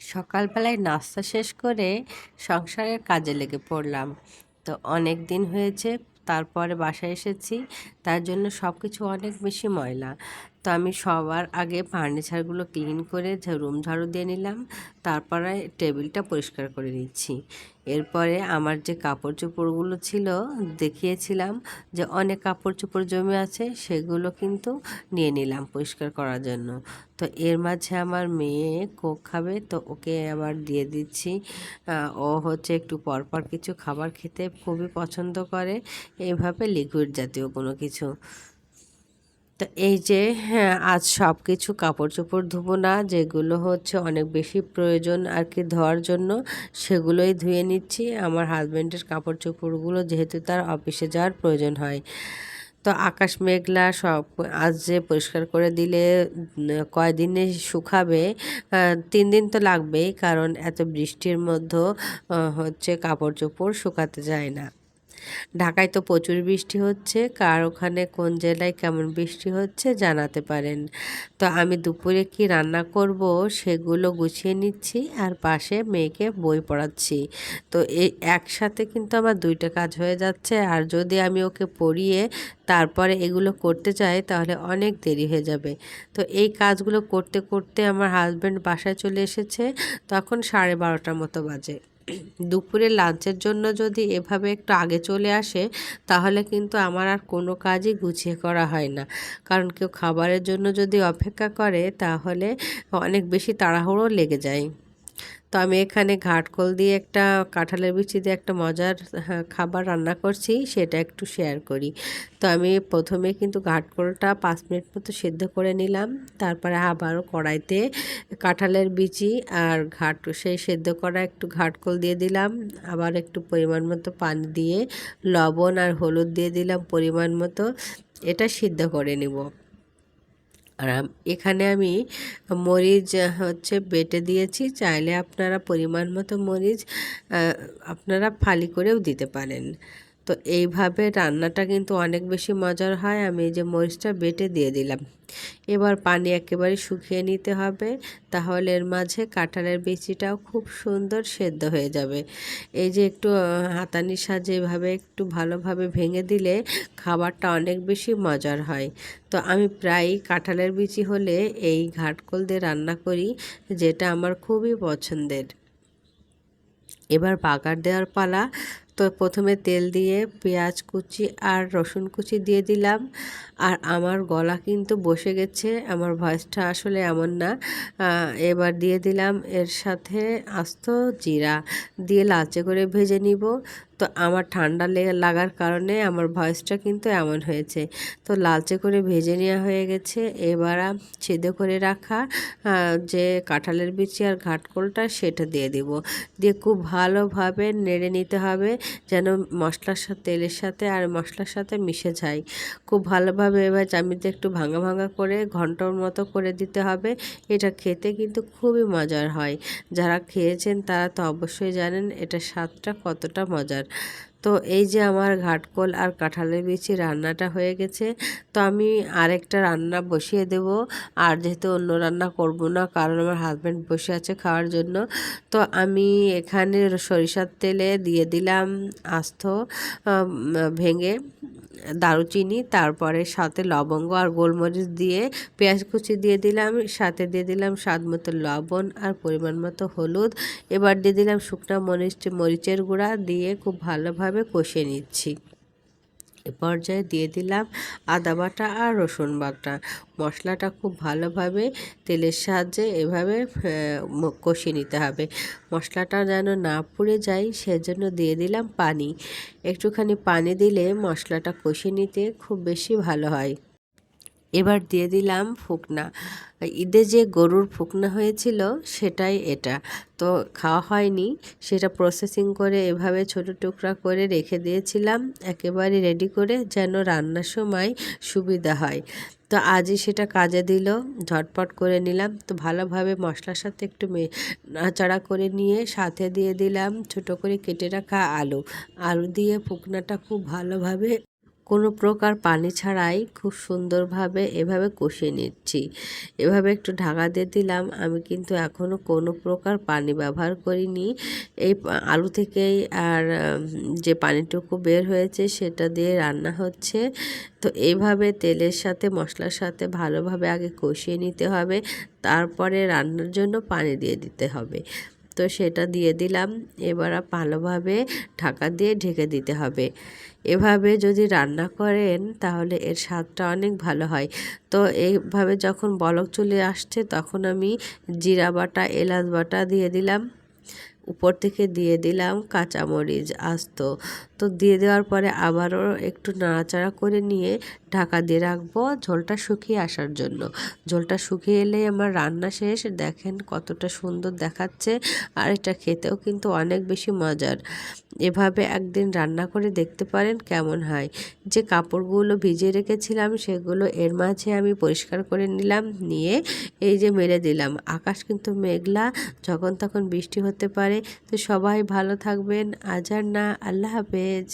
সকালবেলায় নাস্তা শেষ করে সংসারের কাজে লেগে পড়লাম। তো অনেক দিন হয়েছে, তারপরে বাসায় এসেছি, তার জন্য সব কিছু অনেক বেশি ময়লা। তো আমি সবার আগে ফার্নিচারগুলো ক্লিন করে রুম ঝাড়ু দিয়ে নিলাম। তারপরে টেবিলটা পরিষ্কার করে নিচ্ছি। এরপরে আমার যে কাপড় চোপড়গুলো ছিল, দেখিয়েছিলাম যে অনেক কাপড় চোপড় জমে আছে, সেগুলো কিন্তু নিয়ে নিলাম পরিষ্কার করার জন্য। তো এর মাঝে আমার মেয়ে কোক খাবে, তো ওকে আবার দিয়ে দিচ্ছি। ও হচ্ছে একটু পরপর কিছু খাবার খেতে খুবই পছন্দ করে। এইভাবে লিকুইড জাতীয় কোনো কিছু। তো এই যে হ্যাঁ আজ সব কিছু কাপড় চোপড় ধুবো না, যেগুলো হচ্ছে অনেক বেশি প্রয়োজন আর কি ধোয়ার জন্য, সেগুলোই ধুয়ে নিচ্ছি। আমার হাজব্যান্ডের কাপড় চোপড়গুলো যেহেতু তার অফিসে যাওয়ার প্রয়োজন হয়। তো আকাশ মেঘলা, সব আজ যে পরিষ্কার করে দিলে কয়দিনে শুকাবে তিন দিন তো লাগবেই, কারণ এত বৃষ্টির মধ্যে হচ্ছে কাপড় চোপড় শুকাতে যায় না। ঢাকায় তো প্রচুর বৃষ্টি হচ্ছে, কার ওখানে কোন জেলায় কেমন বৃষ্টি হচ্ছে জানাতে পারেন। তো আমি দুপুরে কি রান্না করব সেগুলো গুছিয়ে নিচ্ছি আর পাশে মেয়েকে বই পড়াচ্ছি। তো এই একসাথে কিন্তু আমার দুইটা কাজ হয়ে যাচ্ছে, আর যদি আমি ওকে পড়িয়ে তারপরে এগুলো করতে চাই তাহলে অনেক দেরি হয়ে যাবে। তো এই কাজগুলো করতে করতে আমার হাজব্যান্ড বাসায় চলে এসেছে, তখন সাড়ে বারোটার মতো বাজে। দুপুরে লাঞ্চের জন্য যদি এভাবে একটু আগে চলে আসে, তাহলে কিন্তু আমার আর কোনো কাজই গুছিয়ে করা হয় না। কারণ কেউ খাবারের জন্য যদি অপেক্ষা করে, তাহলে অনেক বেশি তাড়াহুড়ো লেগে যায়। তো আমি এখানে ঘাটকল দিয়ে একটা কাঁঠালের বিচি দিয়ে একটা মজার হ্যাঁ, খাবার রান্না করছি সেটা একটু শেয়ার করি। তো আমি প্রথমে কিন্তু ঘাটকলটা পাঁচ মিনিট মতো সেদ্ধ করে নিলাম তারপরে আবারও কড়াইতে কাঁঠালের বিচি আর ঘাট সেই সেদ্ধ করা একটু ঘাটকল দিয়ে দিলাম আবার একটু পরিমাণ মতো পানি দিয়ে লবণ আর হলুদ দিয়ে দিলাম পরিমাণ মতো এটা সিদ্ধ করে নিব। আর এখানে আমি মরিচ হচ্ছে বেটে দিয়েছি। চাইলে আপনারা পরিমাণ মতো মরিচ আপনারা ফালি করেও দিতে পারেন। তো এইভাবে রান্নাটা কিন্তু অনেক বেশি মজার হয়। আমি এই যে মরিচটা বেটে দিয়ে দিলাম। এবার পানি একেবারে শুকিয়ে নিতে হবে। তাহলে এর মাঝে কাঁঠালের বিচিটাও খুব সুন্দর সেদ্ধ হয়ে যাবে। এই যে একটু হাতানির সাজে এভাবে একটু ভালোভাবে ভেঙে দিলে খাবারটা অনেক বেশি মজার হয়। তো আমি প্রায়ই কাঁঠালের বিচি হলে এই ঘাটকল দিয়ে রান্না করি, যেটা আমার খুবই পছন্দের। এবার বাগার দেওয়ার পালা। তো প্রথমে তেল দিয়ে পেঁয়াজ কুচি আর রসুন কুচি দিয়ে দিলাম। আর আমার গলা কিন্তু বসে গেছে, আমার ভয়েসটা আসলে এমন না। এবার দিয়ে দিলাম এর সাথে আস্ত জিরা। দিয়ে লালচে করে ভেজে নিব। তো আমার ঠান্ডা লাগার কারণে আমার ভয়েসটা কিন্তু এমন হয়েছে। তো লালচে করে ভেজে নেওয়া হয়ে গেছে। এবার ছেদে করে রাখা যে কাঁঠালের বিচি আর ঘাটকোলটা সেটা দিয়ে দিব। দিয়ে খুব ভালোভাবে নেড়ে নিতে হবে যেন মশলার সাথে, তেলের সাথে আর মশলার সাথে মিশে যায়। খুব ভালোভাবে এবার চামিতে একটু ভাঙা ভাঙা করে ঘণ্টার মতো করে দিতে হবে। এটা খেতে কিন্তু খুবই মজার হয়। যারা খেয়েছেন তারা তো অবশ্যই জানেন এটা স্বাদটা কতটা মজার। তো এই যে আমার ঘাটকোল আর কাঁঠালের বিচি রান্নাটা হয়ে গেছে, তো আমি আরেকটা রান্না বসিয়ে দেব। আর যেহেতু অন্য রান্না করব না, কারণ আমার হাজব্যান্ড বসে আছে খাওয়ার জন্য, তো আমি এখানে সরিষার তেলে দিয়ে দিলাম আস্ত ভেঙে দারুচিনি, তারপরে সাথে লবঙ্গ আর গোলমরিচ দিয়ে পেঁয়াজ কুচি দিয়ে দিলাম, সাথে দিয়ে দিলাম স্বাদ মতো লবণ আর পরিমাণ মতো হলুদ। এবার দিয়ে দিলাম শুকনা মরিচ, মরিচের গুঁড়া দিয়ে খুব ভালোভাবে কষে নিচ্ছি। পর্যায়ে দিয়ে দিলাম আদা বাটা আর রসুন বাটা। মশলাটা খুব ভালোভাবে তেলের সাহায্যে এভাবে কষিয়ে নিতে হবে। মশলাটা যেন না পুড়ে যায় সেজন্য দিয়ে দিলাম পানি। একটুখানি পানি দিলে মশলাটা কষিয়ে নিতে খুব বেশি ভালো হয়। এবার দিয়ে দিলাম ফুকনা। ঈদে যে গরুর ফুকনা হয়েছিল সেটাই এটা। তো খাওয়া হয়নি, সেটা প্রসেসিং করে এভাবে ছোট টুকরা করে রেখে দিয়েছিলাম, একেবারে রেডি করে যেন রান্নার সময় সুবিধা হয়। তো আজই সেটা কাজে দিল, ঝটপট করে নিলাম। তো ভালোভাবে মশলার সাথে একটু মে নাচাড়া করে নিয়ে সাথে দিয়ে দিলাম ছোট করে কেটে রাখা আলু। আলু দিয়ে ফুকনাটা খুব ভালোভাবে কোনো প্রকার পানি ছাড়াই খুব সুন্দরভাবে এভাবে কষিয়ে নিচ্ছি। এভাবে একটু ঢাকা দিয়ে দিলাম। আমি কিন্তু এখনও কোনো প্রকার পানি ব্যবহার করিনি। এই আলু থেকেই আর যে পানিটুকু বের হয়েছে সেটা দিয়ে রান্না হচ্ছে। তো এইভাবে তেলের সাথে, মশলার সাথে ভালোভাবে আগে কষিয়ে নিতে হবে। তারপরে রান্নার জন্য পানি দিয়ে দিতে হবে। তো সেটা দিয়ে দিলাম। এবার ভালোভাবে ঢাকা দিয়ে ঢেকে দিতে হবে। এভাবে যদি রান্না করেন তাহলে এর স্বাদটা অনেক ভালো হয়। তো এইভাবে যখন বলক চলে আসছে তখন আমি জিরা বাটা, এলাচ বাটা দিয়ে দিলাম। উপর থেকে দিয়ে দিলাম কাঁচামরিচ আস্ত। তো দিয়ে দেওয়ার পরে আবারও একটু নাড়াচাড়া করে নিয়ে ঢাকা দিয়ে রাখব ঝোলটা শুকিয়ে আসার জন্য। ঝোলটা শুকিয়ে এলেই আমার রান্না শেষ। দেখেন কতটা সুন্দর দেখাচ্ছে আর এটা খেতেও কিন্তু অনেক বেশি মজার। এভাবে একদিন রান্না করে দেখতে পারেন কেমন হয়। যে কাপড়গুলো ভিজিয়ে রেখেছিলাম সেগুলো এর মাঝে আমি পরিষ্কার করে নিলাম, নিয়ে এই যে মেরে দিলাম। আকাশ কিন্তু মেঘলা, যখন তখন বৃষ্টি হতে পারে তো সবাই ভালো থাকবেন আজ আর না আল্লাহ হাফেজ।